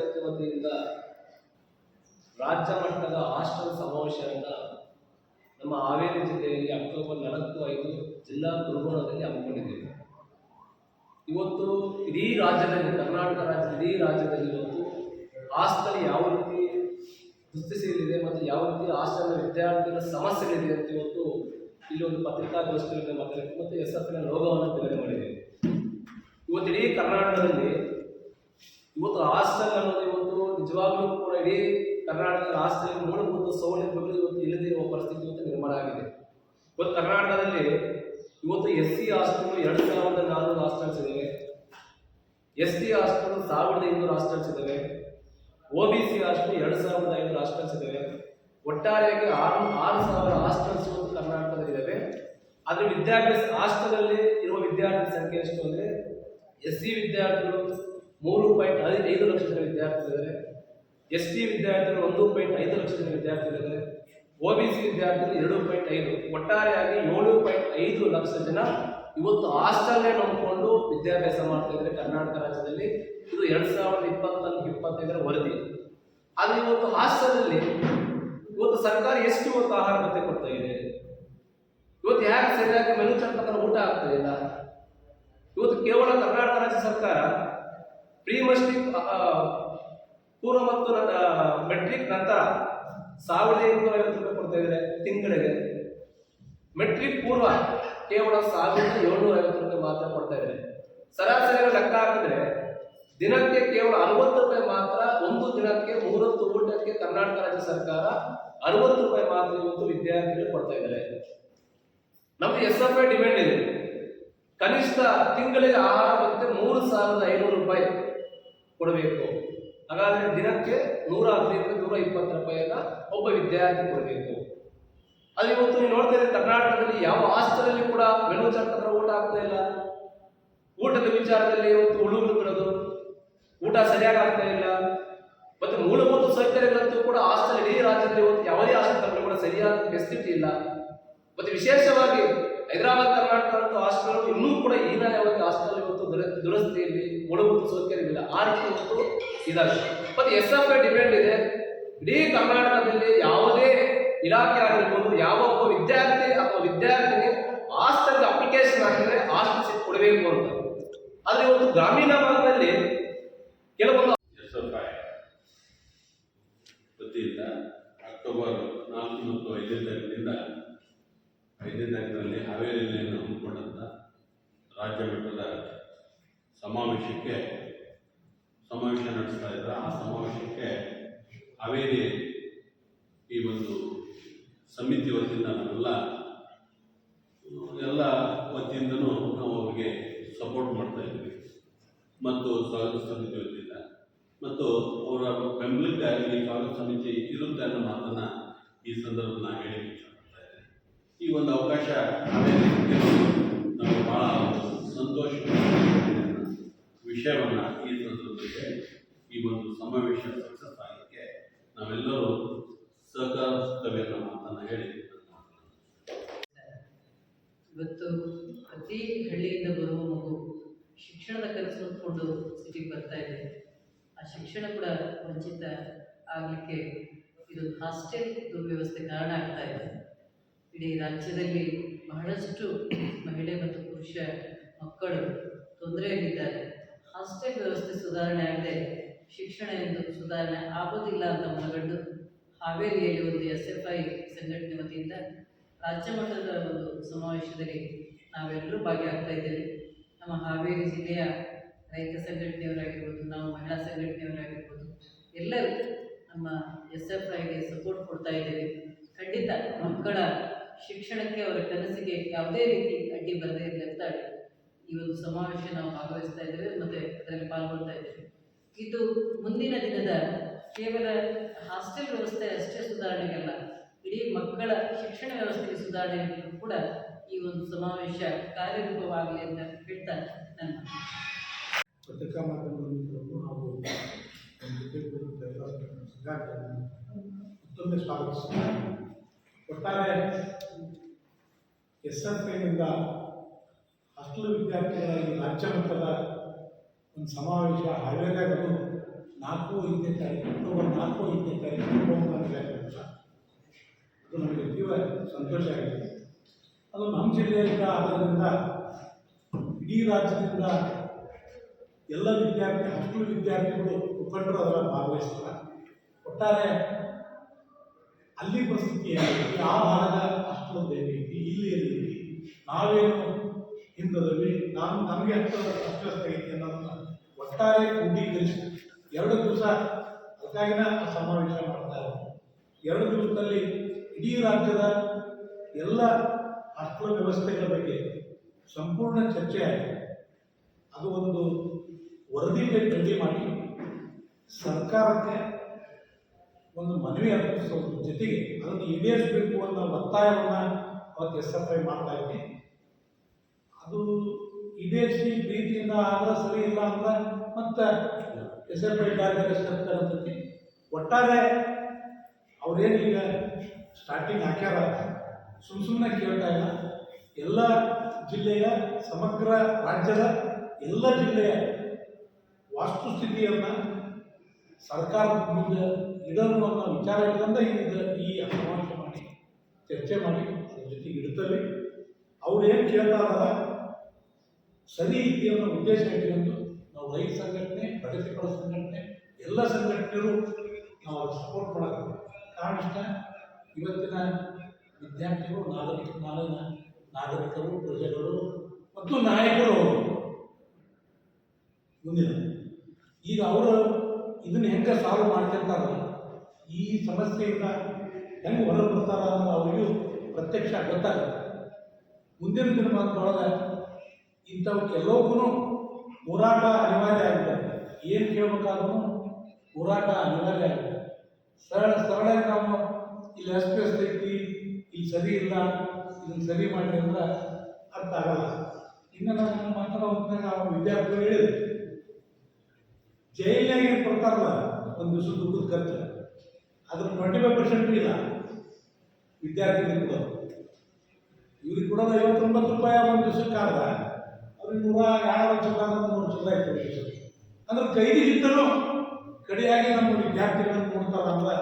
ಸಮಿತಿ ವತಿಯಿಂದ ರಾಜ್ಯ ಮಟ್ಟದ ಹಾಸ್ಟೆಲ್ ಸಮಾವೇಶವನ್ನ ನಮ್ಮ ಹಾವೇರಿ ಜಿಲ್ಲೆಯಲ್ಲಿ ಅಕ್ಟೋಬರ್ ನಾಲ್ಕು ಐದು ಜಿಲ್ಲಾ ಗುರುಗುಣದಲ್ಲಿ ಹಮ್ಮಿಕೊಂಡಿದ್ದೇವೆ. ಇವತ್ತು ಇಡೀ ರಾಜ್ಯದಲ್ಲಿ, ಕರ್ನಾಟಕ ರಾಜ್ಯ ಇಡೀ ರಾಜ್ಯದಲ್ಲಿ ಇವತ್ತು ಹಾಸ್ಟೆಲ್ ಯಾವ ರೀತಿ ದುಸ್ಥಿತಿಯಲ್ಲಿದೆ ಮತ್ತು ಯಾವ ರೀತಿ ಹಾಸ್ಟೆಲ್ನ ವಿದ್ಯಾರ್ಥಿಗಳ ಸಮಸ್ಯೆಗಳಿದೆ ಅಂತ ಇವತ್ತು ಇಲ್ಲಿ ಒಂದು ಪತ್ರಿಕಾಗೋಷ್ಠಿಯಲ್ಲಿ ಮಾತಾಡಿದ್ದೇವೆ ಮತ್ತು ಎಸ್ ಎಫ್ನ ಲೋಗವನ್ನು ಬಿಡುಗಡೆ ಮಾಡಿದೆ ಇವತ್ತು ಇಡೀ ಕರ್ನಾಟಕದಲ್ಲಿ ಇವತ್ತು ಹಾಸ್ಟೆಲ್ ಅನ್ನೋದು ಇವತ್ತು ನಿಜವಾಗ್ಲೂ ಕೂಡ ಇಡೀ ಕರ್ನಾಟಕದ ಹಾಸ್ಟೆಲ್ ಮೂಲಭೂತ ಸೌಲಭ್ಯಗಳು ಇವತ್ತು ಇಲ್ಲದೇ ಇರುವ ಪರಿಸ್ಥಿತಿ ಇವತ್ತು ನಿರ್ಮಾಣ ಆಗಿದೆ. ಇವತ್ತು ಕರ್ನಾಟಕದಲ್ಲಿ ಇವತ್ತು ಎಸ್ ಸಿ ಹಾಸ್ಟೆಲ್ ಎರಡು ಸಾವಿರದ ನಾನ್ನೂರು ಹಾಸ್ಟೆಲ್ಸ್ ಇದ್ದಾವೆ. ಎಸ್ ಟಿ ಹಾಸ್ಟೆಲ್ ಸಾವಿರದ ಇನ್ನೂರು ಹಾಸ್ಟೆಲ್ಸ್ ಇದ್ದಾವೆ. ಒ ಬಿ ಸಿ ಹಾಸ್ಟೆಲ್ ಎರಡು ಸಾವಿರದ ಐನೂರು ಹಾಸ್ಟೆಲ್ಸ್ ಇದ್ದಾವೆ. ಒಟ್ಟಾರೆಯಾಗಿ ಆರು ಆರು ಸಾವಿರ ಹಾಸ್ಟೆಲ್ಸ್ ಇವತ್ತು ಕರ್ನಾಟಕದಲ್ಲಿ ಇದ್ದಾವೆ. ಆದರೆ ವಿದ್ಯಾಭ್ಯಾಸ, ಹಾಸ್ಟೆಲಲ್ಲಿ ಇರುವ ವಿದ್ಯಾರ್ಥಿ ಸಂಖ್ಯೆ ಎಷ್ಟು ಅಂದರೆ ಎಸ್ ಸಿ ವಿದ್ಯಾರ್ಥಿಗಳು ಮೂರು ಪಾಯಿಂಟ್ ಹದಿನೈದು ಲಕ್ಷ ಜನ ವಿದ್ಯಾರ್ಥಿಗಳಿದ್ದಾರೆ ಎಸ್ ಟಿ ವಿದ್ಯಾರ್ಥಿಗಳು ಒಂದು ಪಾಯಿಂಟ್ ಐದು ಲಕ್ಷ ಜನ ವಿದ್ಯಾರ್ಥಿಗಳಿದ್ದಾರೆ ಒ ಬಿ ಸಿ ವಿದ್ಯಾರ್ಥಿಗಳು ಎರಡು ಪಾಯಿಂಟ್ ಐದು. ಒಟ್ಟಾರೆಯಾಗಿ ಏಳು ಪಾಯಿಂಟ್ ಐದು ಲಕ್ಷ ಜನ ಇವತ್ತು ಹಾಸ್ಟೆಲ್ನೇ ನಂಬಿಕೊಂಡು ವಿದ್ಯಾಭ್ಯಾಸ ಮಾಡ್ತಾ ಇದ್ದಾರೆ ಕರ್ನಾಟಕ ರಾಜ್ಯದಲ್ಲಿ. ಇದು ಎರಡು ಸಾವಿರದ ಇಪ್ಪತ್ತೊಂದು ಇಪ್ಪತ್ತೈದರ ವರದಿ. ಆದರೆ ಇವತ್ತು ಹಾಸ್ಟೆಲ್ನಲ್ಲಿ ಇವತ್ತು ಸರ್ಕಾರ ಎಷ್ಟು ಇವತ್ತು ಆಹಾರ ಭತ್ಯೆ ಕೊಡ್ತಾ ಇದೆ? ಇವತ್ತು ಯಾಕೆ ಸರಿಯಾಗಿ ಮೆನು ಚಂಪಕರ ಊಟ ಆಗ್ತಾ ಇಲ್ಲ? ಇವತ್ತು ಕೇವಲ ಕರ್ನಾಟಕ ರಾಜ್ಯ ಸರ್ಕಾರ ಪ್ರೀ ಪೂರ್ವ ಮತ್ತು ಮೆಟ್ರಿಕ್ ನಂತರ ಸಾವಿರದ ಎಂಟುನೂರ ಐವತ್ತು ರೂಪಾಯಿ ಕೊಡ್ತಾ ಇದ್ದಾರೆ ತಿಂಗಳಿಗೆ. ಮೆಟ್ರಿಕ್ ಪೂರ್ವ ಕೇವಲ ಸಾವಿರದ ಏಳ್ನೂರ ಐವತ್ತು ರೂಪಾಯಿ ಮಾತ್ರ ಕೊಡ್ತಾ ಇದ್ದಾರೆ. ಸರಾಸರಿ ಲೆಕ್ಕ ಹಾಕಿದ್ರೆ ದಿನಕ್ಕೆ ಕೇವಲ ಅರವತ್ತು ರೂಪಾಯಿ ಮಾತ್ರ, ಒಂದು ದಿನಕ್ಕೆ ಮೂವತ್ತು ಊಟಕ್ಕೆ ಕರ್ನಾಟಕ ರಾಜ್ಯ ಸರ್ಕಾರ ಅರವತ್ತು ರೂಪಾಯಿ ಮಾತ್ರ ಇವತ್ತು ವಿದ್ಯಾರ್ಥಿಗಳು ಕೊಡ್ತಾ ಇದ್ದಾರೆ. ನಮ್ಮ ಎಸ್ ಎಫ್ ಐ ಡಿಮ್ಯಾಂಡ್ ಇದೆ. ಕನಿಷ್ಠ ತಿಂಗಳಿಗೆ ಆಹಾರ ಮತ್ತೆ ಮೂರು ಸಾವಿರದ ಐನೂರು ರೂಪಾಯಿ ಕೊಡಬೇಕು. ಹಾಗಾದರೆ ದಿನಕ್ಕೆ ನೂರ ಹದಿನೈದು ನೂರ ಇಪ್ಪತ್ತು ರೂಪಾಯಿಯನ್ನ ಒಬ್ಬ ವಿದ್ಯಾರ್ಥಿ ಕೊಡಬೇಕು. ಅದು ಇವತ್ತು ನೀವು ನೋಡ್ತಾ ಕರ್ನಾಟಕದಲ್ಲಿ ಯಾವ ಹಾಸ್ಟೆಲಲ್ಲಿ ಕೂಡ ಚಾರ್ಟ್ ಊಟ ಆಗ್ತಾ ಇಲ್ಲ. ಊಟದ ವಿಚಾರದಲ್ಲಿ ಇವತ್ತು ಹುಡುಗರು ಬಿಡೋದು. ಊಟ ಸರಿಯಾಗಿ ಆಗ್ತಾ ಇಲ್ಲ. ಮತ್ತು ಮೂಲಭೂತ ಸೌಕರ್ಯಗಳಂತೂ ಕೂಡ ಹಾಸ್ಟೆಲ್ ಇಡೀ ರಾಜ್ಯದಲ್ಲಿ ಇವತ್ತು ಯಾವುದೇ ಹಾಸ್ಟೆಲ್ ಕೂಡ ಸರಿಯಾದ ಫೆಸಿಲಿಟಿ ಇಲ್ಲ. ಮತ್ತು ವಿಶೇಷವಾಗಿ ಹೈದರಾಬಾದ್, ಕರ್ನಾಟಕ ಹಾಸ್ಟೆಲ್ ಇನ್ನೂ ಕೂಡ ಹೀನಾಯವಾಗಿ ಹಾಸ್ಟೆಲ್ ಇವತ್ತು ದುರ- ದುರಸ್ತಿಯಲ್ಲಿ ಮೂಲಭೂತ ಸೌಕರ್ಯವಿಲ್ಲ. ಆ ರೀತಿ ಇವತ್ತು ಇದಾಗಿದೆ ಮತ್ತೆ ಎಸ್ ಎಫ್ ಐ ಡಿಪೆಂಡ್ ಇದೆ. ಇಡೀ ಕರ್ನಾಟಕದಲ್ಲಿ ಯಾವುದೇ ಇಲಾಖೆ ಆಗಿರ್ಬೋದು, ಯಾವ ಒಬ್ಬ ವಿದ್ಯಾರ್ಥಿ ಅಥವಾ ವಿದ್ಯಾರ್ಥಿಗೆ ಹಾಸ್ಟೆಲ್ ಅಪ್ಲಿಕೇಶನ್ ಹಾಕಿದ್ರೆ ಹಾಸ್ಟೆಲ್ ಸೀಟ್ ಕೊಡಬೇಕು ಅಂತ. ಆದ್ರೆ ಇವತ್ತು ಗ್ರಾಮೀಣ ಭಾಗದಲ್ಲಿ ಕೆಲವೊಂದು ಅಕ್ಟೋಬರ್ ನಾಲ್ಕು ಮತ್ತು ಐದನೇ ತಾರೀಕಿನಿಂದ ಐದನೇ ತಾರೀಕಿನಲ್ಲಿ ಹಾವೇರಿಯಲ್ಲಿ ಹಮ್ಮಿಕೊಂಡಂಥ ರಾಜ್ಯ ಮಟ್ಟದ ಸಮಾವೇಶಕ್ಕೆ ಸಮಾವೇಶ ನಡೆಸ್ತಾ ಇದ್ದಾರೆ ಆ ಸಮಾವೇಶಕ್ಕೆ ಹಾವೇರಿ ಈ ಒಂದು ಸಮಿತಿ ವತಿಯಿಂದ ನಾವೆಲ್ಲ, ಎಲ್ಲ ವತಿಯಿಂದನೂ ನಾವು ಅವರಿಗೆ ಸಪೋರ್ಟ್ ಮಾಡ್ತಾ ಇದ್ವಿ ಮತ್ತು ಸ್ವಾಗತ ಸಮಿತಿ ವತಿಯಿಂದ. ಮತ್ತು ಅವರ ಬೆಂಬಲಕ್ಕೆ ಈ ಸ್ವಾಗತ ಸಮಿತಿ ಇರುತ್ತೆ ಅನ್ನೋ ಮಾತನ್ನ ಈ ಸಂದರ್ಭದಲ್ಲಿ ನಾನು ಹೇಳಿ ಇಷ್ಟಪಡ್ತಾ ಇದ್ದೇನೆ ಈ ಒಂದು ಅವಕಾಶ ನಮಗೆ ಬಹಳ ಸಂತೋಷ ವಿಷಯವನ್ನು ಈ ಸಂದರ್ಭದಲ್ಲಿ ಈ ಒಂದು ಸಮಾವೇಶ ಸಕ್ಸಸ್ ಆಗಲಿಕ್ಕೆ ನಾವೆಲ್ಲರೂ ಸಹಕರಿಸ್ತೇವೆ ಅನ್ನೋ ಮಾತನ್ನು ಹೇಳಿ ಇವತ್ತು ಪ್ರತಿ ಹಳ್ಳಿಯಿಂದ ಬರುವ ಮಗು ಶಿಕ್ಷಣದ ಕನಸು ಹೊತ್ಕೊಂಡು ಸಿಟಿಗೆ ಬರ್ತಾ ಇದೆ. ಆ ಶಿಕ್ಷಣ ಕೂಡ ವಂಚಿತ ಆಗಲಿಕ್ಕೆ ಇದೊಂದು ಹಾಸ್ಟೆಲ್ ದುರ್ವ್ಯವಸ್ಥೆ ಕಾರಣ ಆಗ್ತಾ ಇದೆ. ಇಡೀ ರಾಜ್ಯದಲ್ಲಿ ಬಹಳಷ್ಟು ಮಹಿಳೆ ಮತ್ತು ಪುರುಷ ಮಕ್ಕಳು ತೊಂದರೆಯಲ್ಲಿದ್ದಾರೆ. ಹಾಸ್ಟೆಲ್ ವ್ಯವಸ್ಥೆ ಸುಧಾರಣೆ ಆಗದೆ ಶಿಕ್ಷಣ ಎಂದು ಸುಧಾರಣೆ ಆಗೋದಿಲ್ಲ ಅಂತ ಮನಗಂಡು ಹಾವೇರಿಯಲ್ಲಿ ಒಂದು ಎಸ್ ಎಫ್ ಐ ಸಂಘಟನೆ ವತಿಯಿಂದ ರಾಜ್ಯ ಮಟ್ಟದ ಒಂದು ಸಮಾವೇಶದಲ್ಲಿ ನಾವೆಲ್ಲರೂ ಭಾಗಿಯಾಗ್ತಾ ಇದ್ದೇವೆ. ನಮ್ಮ ಹಾವೇರಿ ಜಿಲ್ಲೆಯ ರೈತ ಸಂಘಟನೆಯವರಾಗಿರ್ಬೋದು, ನಾವು ಮಹಿಳಾ ಸಂಘಟನೆಯವರಾಗಿರ್ಬೋದು, ಎಲ್ಲರೂ ನಮ್ಮ ಎಸ್ ಎಫ್ ಐಗೆ ಸಪೋರ್ಟ್ ಕೊಡ್ತಾ ಇದ್ದೇವೆ. ಖಂಡಿತ ಮಕ್ಕಳ ಶಿಕ್ಷಣಕ್ಕೆ ಅವರ ಕನಸಿಗೆ ಯಾವುದೇ ರೀತಿ ಅಡ್ಡಿ ಬರದೇ ಇರಲಿ ಅಂತ ಈ ಒಂದು ಸಮಾವೇಶ ನಾವು ಭಾಗವಹಿಸ್ತಾ ಇದ್ದೇವೆ, ಮತ್ತೆ ಅದರಲ್ಲಿ ಪಾಲ್ಗೊಳ್ತಾ ಇದ್ದೇವೆ. ಇದು ಮುಂದಿನ ದಿನದ ಕೇವಲ ಹಾಸ್ಟೆಲ್ ವ್ಯವಸ್ಥೆ ಅಷ್ಟೇ ಸುಧಾರಣೆಗಲ್ಲ ಇಡೀ ಮಕ್ಕಳ ಶಿಕ್ಷಣ ವ್ಯವಸ್ಥೆಗೆ ಸುಧಾರಣೆ ಕೂಡ ಈ ಒಂದು ಸಮಾವೇಶ ಕಾರ್ಯರೂಪವಾಗಲಿ ಅಂತ ಹೇಳ್ತಾ ನನ್ನ ಪತ್ರಿಕಾ ಹಾಗೂ ಒಟ್ಟಾರೆ ಎಸ್ ಎಫ್ ಐನಿಂದ ಹಾಸ್ಟೆಲ್ ವಿದ್ಯಾರ್ಥಿಗಳ ರಾಜ್ಯ ಮಟ್ಟದ ಒಂದು ಸಮಾವೇಶ ಹಾವೇರಿಯಾಗಲು ನಾಲ್ಕು ಐದನೇ ತಾರೀಕು, ಅಕ್ಟೋಬರ್ ನಾಲ್ಕು ಐದನೇ ತಾರೀಕು ಅದು ನಮಗೆ ತೀವ್ರ ಸಂತೋಷ ಆಗಿದೆ. ಅದು ನಮ್ಮ ಜಿಲ್ಲೆಯಿಂದ ಆದ್ದರಿಂದ ಇಡೀ ರಾಜ್ಯದಿಂದ ಎಲ್ಲ ವಿದ್ಯಾರ್ಥಿ ಹಾಸ್ಟೆಲ್ ವಿದ್ಯಾರ್ಥಿಗಳು ಮುಖಂಡರು ಅದರ ಭಾಗವಹಿಸ್ತಾರೆ. ಒಟ್ಟಾರೆ ಅಲ್ಲಿ ಪರಿಸ್ಥಿತಿ ಏನಾಗಿದೆ ಆ ಭಾಗದ ಅಷ್ಟೊಂದು ರೀತಿ ಇಲ್ಲಿ ನಾವೇನು ಹಿಂದದಲ್ಲಿ ನಾನು ನಮಗೆ ಅಷ್ಟು ಅಷ್ಟ ಐತಿ ಅನ್ನೋದನ್ನ ಒಟ್ಟಾರೆ ಕ್ರೋಢೀಕರಿಸಿ ಎರಡು ದಿವಸ ಅದಕ್ಕಾಗಿನ ಸಮಾವೇಶ ಮಾಡ್ತಾ ಇರೋದು. ಎರಡು ದಿವಸದಲ್ಲಿ ಇಡೀ ರಾಜ್ಯದ ಎಲ್ಲ ಅಸ್ತ್ರ ವ್ಯವಸ್ಥೆಗಳ ಬಗ್ಗೆ ಸಂಪೂರ್ಣ ಚರ್ಚೆ ಆಗಿದೆ. ಅದು ಒಂದು ವರದಿ ಮಾಡಿ ಸರ್ಕಾರಕ್ಕೆ ಒಂದು ಮನವಿ ಅರ್ಪಿಸೋದ್ರ ಜೊತೆಗೆ ಅದನ್ನು ಈಡೇರಿಸಬೇಕು ಅನ್ನೋ ಒತ್ತಾಯವನ್ನು ಅವತ್ತು ಎಸ್ ಎಫ್ ಐ ಮಾಡ್ತಾ ಇದ್ವಿ. ಅದು ಈಡೇರಿಸಿ ಪ್ರೀತಿಯಿಂದ ಆದ್ರೆ ಸರಿ ಇಲ್ಲ ಅಂದ್ರೆ ಮತ್ತೆ ಎಸ್ ಎಫ್ ಐ ಕಾರ್ಯದರ್ಶಿ ಒಟ್ಟಾರೆ ಅವ್ರೇನು ಈಗ ಸ್ಟಾರ್ಟಿಂಗ್ ಹಾಕ್ಯಾರ ಸುಮ್ಮ ಸುಮ್ಮನೆ ಕೇಳ್ತಾ ಇಲ್ಲ. ಎಲ್ಲ ಜಿಲ್ಲೆಯ, ಸಮಗ್ರ ರಾಜ್ಯದ ಎಲ್ಲ ಜಿಲ್ಲೆಯ ವಾಸ್ತುಸ್ಥಿತಿಯನ್ನು ಸರ್ಕಾರದ ಮುಂದೆ ಇಡಲು ಅನ್ನೋ ವಿಚಾರ ಇಟ್ಕೊಂಡ ಈಗ ಈ ಸಮಾವೇಶ ಮಾಡಿ, ಚರ್ಚೆ ಮಾಡಿ ಅದ್ರ ಜೊತೆಗೆ ಇಡ್ತಾರೆ ಅವ್ರು ಏನು ಸರಿ ಅನ್ನೋ ಉದ್ದೇಶ ಇಟ್ಕೊಂಡು ನಾವು ರೈತ ಸಂಘಟನೆ ಪ್ರಗತಿಪರ ಸಂಘಟನೆ, ಎಲ್ಲ ಸಂಘಟನೆಗಳು ನಾವು ಸಪೋರ್ಟ್ ಮಾಡಬೇಕು ಕಾರಣ ಇಷ್ಟ, ಇವತ್ತಿನ ವಿದ್ಯಾರ್ಥಿಗಳು ನಾಗರಿಕ ನಾಳಿನ ನಾಗರಿಕರು, ಪ್ರಜೆಗಳು ಮತ್ತು ನಾಯಕರು ಮುಂದಿನ. ಈಗ ಅವರು ಇದನ್ನ ಹೆಂಗೆ ಸಾಲ್ವ್ ಮಾಡ್ತಿರ್ತಾರ, ಈ ಸಮಸ್ಯೆಯಿಂದ ಹೆಂಗೆ ಹೊರ ಬರ್ತಾರ ಅನ್ನೋದು ಅವರಿಗೂ ಪ್ರತ್ಯಕ್ಷ ಗೊತ್ತಾಗುತ್ತೆ. ಮುಂದಿನ ದಿನಮಾನದೊಳಗೆ ಇಂಥವಕ್ಕೆಲ್ಲವಕ್ಕೂ ಹೋರಾಟ ಅನಿವಾರ್ಯ ಆಗುತ್ತೆ. ಏನು ಕೇಳಬೇಕಾದ್ರೂ ಹೋರಾಟ ಅನಿವಾರ್ಯ ಆಗುತ್ತೆ. ಸರಳ ಸರಳ ನಾವು ಇಲ್ಲಿ ಎಕ್ಸ್ಪ್ರೆಸ್ ಐತಿ, ಇಲ್ಲಿ ಸರಿ ಇಲ್ಲ, ಇದನ್ನು ಸರಿ ಮಾಡಿ ಅಂದ್ರೆ ಅರ್ಥ ಆಗಲ್ಲ. ಇನ್ನು ನಾವು ಮಾತ್ರ ವಿದ್ಯಾರ್ಥಿಗಳು ಹೇಳಿದ್ರು. ಜೈಲಿನಾಗ ಏನು ಕೊಡ್ತಾರಲ್ಲ, ಒಂದು ದಿವಸ ದುಡ್ಡು ಖರ್ಚು. ಅದ್ರ ಟ್ವೆಂಟಿ ಫೈವ್ ಪರ್ಸೆಂಟ್ ಇಲ್ಲ. ವಿದ್ಯಾರ್ಥಿಗಳಿಗೆ ಕೊಡೋದು ಇವ್ರಿಗೆ ಕೊಡೋದು ಐವತ್ತೊಂಬತ್ತು ರೂಪಾಯಿ ಒಂದು ದಿವಸಕ್ಕೆ ಆದ. ಅವ್ರಿಗೆ ನೂರ ವರ್ಷಕ್ಕೆ ಆದ್ರೆ ನೂರು ರೂಪಾಯಿ ಇತ್ತು ಅಂದ್ರೆ ಇದ್ದರೂ ಕಡೆಯಾಗಿ ನಮ್ಮ ವಿದ್ಯಾರ್ಥಿಗಳನ್ನು ಕೊಡ್ತಾರಲ್ಲ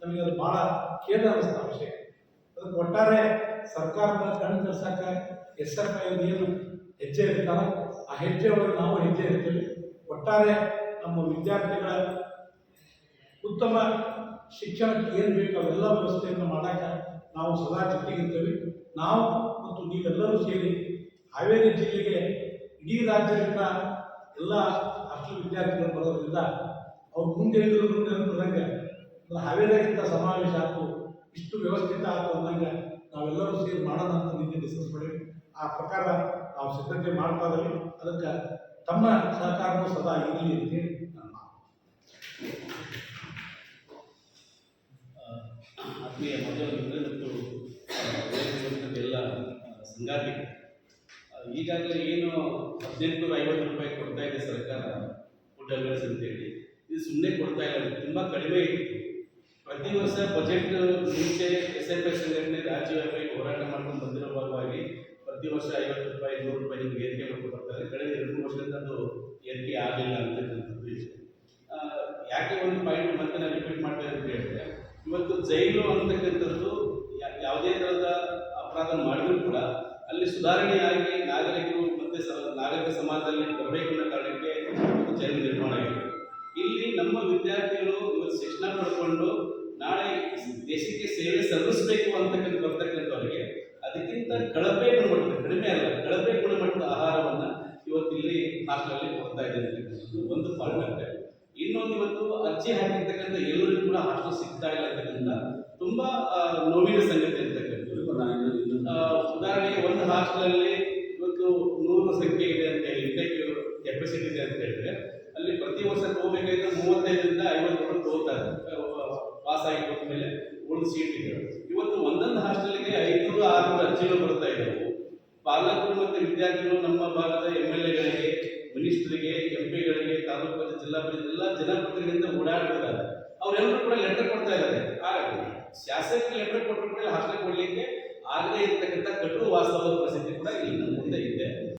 ನಮಗೆ ಅದು ಭಾಳ ಖೇದ ಅನ್ನಿಸ್ತಾ ವಿಷಯ ಅದಕ್ಕೆ ಒಟ್ಟಾರೆ ಸರ್ಕಾರದ ಕಣ್ಣು ತರ್ಸಕ್ಕೆ ಎಸ್ ಎಫ್ ಐ ಏನು ಹೆಜ್ಜೆ ಇರ್ತಾರೋ, ಆ ಹೆಜ್ಜೆ ಒಳಗೆ ನಾವು ಹೆಜ್ಜೆ ಇರ್ತೀವಿ. ಒಟ್ಟಾರೆ ನಮ್ಮ ವಿದ್ಯಾರ್ಥಿಗಳ ಉತ್ತಮ ಶಿಕ್ಷಣಕ್ಕೆ ಏನು ಬೇಕು ಅವೆಲ್ಲ ವ್ಯವಸ್ಥೆಯನ್ನು ಮಾಡಕ ನಾವು ಸದಾ ಜೊತೆಗಿರ್ತೇವೆ ನಾವು ಮತ್ತು ನೀವೆಲ್ಲರೂ ಸೇರಿ ಹಾವೇರಿ ಜಿಲ್ಲೆಗೆ ಇಡೀ ರಾಜ್ಯದಿಂದ ಎಲ್ಲ ಅಷ್ಟು ವಿದ್ಯಾರ್ಥಿಗಳು ಬರೋದ್ರಿಂದ ಅವ್ರು ಮುಂದೆ ಅಂದ್ರೆ ಹಾವೇರಿಯಾಗಿಂತ ಸಮಾವೇಶ ಆಯಿತು ಇಷ್ಟು ವ್ಯವಸ್ಥಿತ ಆಯಿತು ಅಂದಂಗೆ ನಾವೆಲ್ಲರೂ ಸೇರಿ ಮಾಡೋಣ ಅಂತ ನಿನ್ನೆ ಡಿಸ್ಕಸ್ ಮಾಡಿ ಆ ಪ್ರಕಾರ ನಾವು ಸಿದ್ಧತೆ ಮಾಡ್ತಾ ಇದ್ದೀವಿ. ಅದಕ್ಕೆ ತಮ್ಮ ಸಹಕಾರವೂ ಸದಾ ಇರಲಿ ಅಂತೇಳಿ ನನ್ನ ಆತ್ಮೀಯ ಮತ್ತು ಎಲ್ಲ ಸಂಗಾತಿ. ಈಗಾಗಲೇ ಏನು ಹದಿನೆಂಟುನೂರ ಐವತ್ತು ರೂಪಾಯಿ ಕೊಡ್ತಾ ಇದೆ ಸರ್ಕಾರ, ಫುಡ್ ಅವೇರ್ಸ್ ಅಂತೇಳಿ. ಇದು ಸುಮ್ಮನೆ ಕೊಡ್ತಾ ಇಲ್ಲ ತುಂಬ ಕಡಿಮೆ ಇತ್ತು. ಪ್ರತಿ ವರ್ಷ ಬಜೆಟ್ ಮುಂಚೆ ಎಸ್ ಎಫ್ ಎಸ್ ಸಂಘಟನೆ ರಾಜ್ಯವ್ಯಾಪಿ ಹೋರಾಟ ಮಾಡ್ಕೊಂಡು ಬಂದಿರೋ ಭಾಗವಾಗಿ ಪ್ರತಿ ವರ್ಷ ಐವತ್ತು ರೂಪಾಯಿ ನೂರು ರೂಪಾಯಿ ನಿಮ್ಗೆ ಏರಿಕೆ ಮಾಡ್ಕೊಂಡು ಬರ್ತಾರೆ. ಕಳೆದ ಎರಡು ವರ್ಷದಿಂದ ಅದು ಏರಿಕೆ ಆಗಿಲ್ಲ ಅಂತಕ್ಕಂಥದ್ದು ಆ, ಯಾಕೆ ಒಂದು ಪಾಯಿಂಟ್ ಮತ್ತೆ ನಾನು ರಿಪೀಟ್ ಮಾಡ್ತಾ ಅಂತ ಹೇಳಿದ್ರೆ ಇವತ್ತು ಜೈಲು ಅಂತಕ್ಕಂಥದ್ದು ಯಾವುದೇ ಥರದ ಅಪರಾಧ ಮಾಡಿದ್ರು ಕೂಡ ಅಲ್ಲಿ ಸುಧಾರಣೆಯಾಗಿ ನಾಗರಿಕರು ಮತ್ತೆ ನಾಗರಿಕ ಸಮಾಜದಲ್ಲಿ ಬರಬೇಕು ಅನ್ನೋ ಕಾರಣಕ್ಕೆ ಜೈಲು ಅರ್ಜಿ ಹಾಕಿರ್ತಕ್ಕಂಥ ಎಲ್ಲರಿಗೂ ಕೂಡ ಹಾಸ್ಟೆಲ್ ಸಿಗ್ತಾ ಇಲ್ಲ ಅಂತಕ್ಕಂಥ ತುಂಬಾ ನೋವಿನ ಸಂಗತಿ ಇರ್ತಕ್ಕಂಥ ಉದಾಹರಣೆಗೆ ಒಂದು ಹಾಸ್ಟೆಲಲ್ಲಿ ಇವತ್ತು ನೂರು ಸಂಖ್ಯೆ ಇದೆ ಅಂತ ಹೇಳಿ ಇಂಟೆಕ್ ಕೆಪಾಸಿಟಿ ಇದೆ ಅಂತ ಹೇಳಿದ್ರೆ ಅಲ್ಲಿ ಪ್ರತಿ ವರ್ಷ ತಗೋಬೇಕಾದ್ರೆ ಮೂವತ್ತೈದರಿಂದ ಐವತ್ತು ಕೂಡ ತಗೋತಾರೆ ಪಾಸ್ ಆಗಿ ಮೇಲೆ ಒಂದು ಸೀಟ್ ಇದೆ. ಇವತ್ತು ಒಂದೊಂದು ಹಾಸ್ಟೆಲ್ಗೆ ಐನೂರು ಆರುನೂರು ಅರ್ಜಿಗಳು ಬರ್ತಾ ಇದ್ದಾವೆ ಪಾಲಕರು ಮತ್ತು ವಿದ್ಯಾರ್ಥಿಗಳು ನಮ್ಮ ಭಾಗದ ಎಂ ಎಲ್ ಎಗಳಿಗೆ ಮಿನಿಸ್ಟ್ರಿಗೆ ಎಂ ಪಿಗಳಿಗೆ ತಾಲೂಕು ಪಂಚಾಯತ್, ಜಿಲ್ಲಾ ಪಂಚಾಯತ್, ಎಲ್ಲ ಜನಪ್ರತಿನಿಧಿಗಳಿಂದ ಓಡಾಡ್ತಿದ್ದಾರೆ ಅವರೆಲ್ಲರೂ ಕೂಡ ಲೆಟರ್ ಕೊಡ್ತಾ ಇದ್ದಾರೆ. ಹಾಗಾಗಿ ಶಾಸಕರಿಗೆ ಲೆಟರ್ ಕೊಟ್ಟರು ಕೂಡ ಹಾಸ್ಟೆಲ್ ಕೊಡಲಿಕ್ಕೆ ಆಗದೇ ಇರತಕ್ಕಂಥ ಕಟ್ಟು ವಾಸ್ತವದ ಪರಿಸ್ಥಿತಿ ಕೂಡ ಇನ್ನು ಮುಂದೆ ಇದೆ.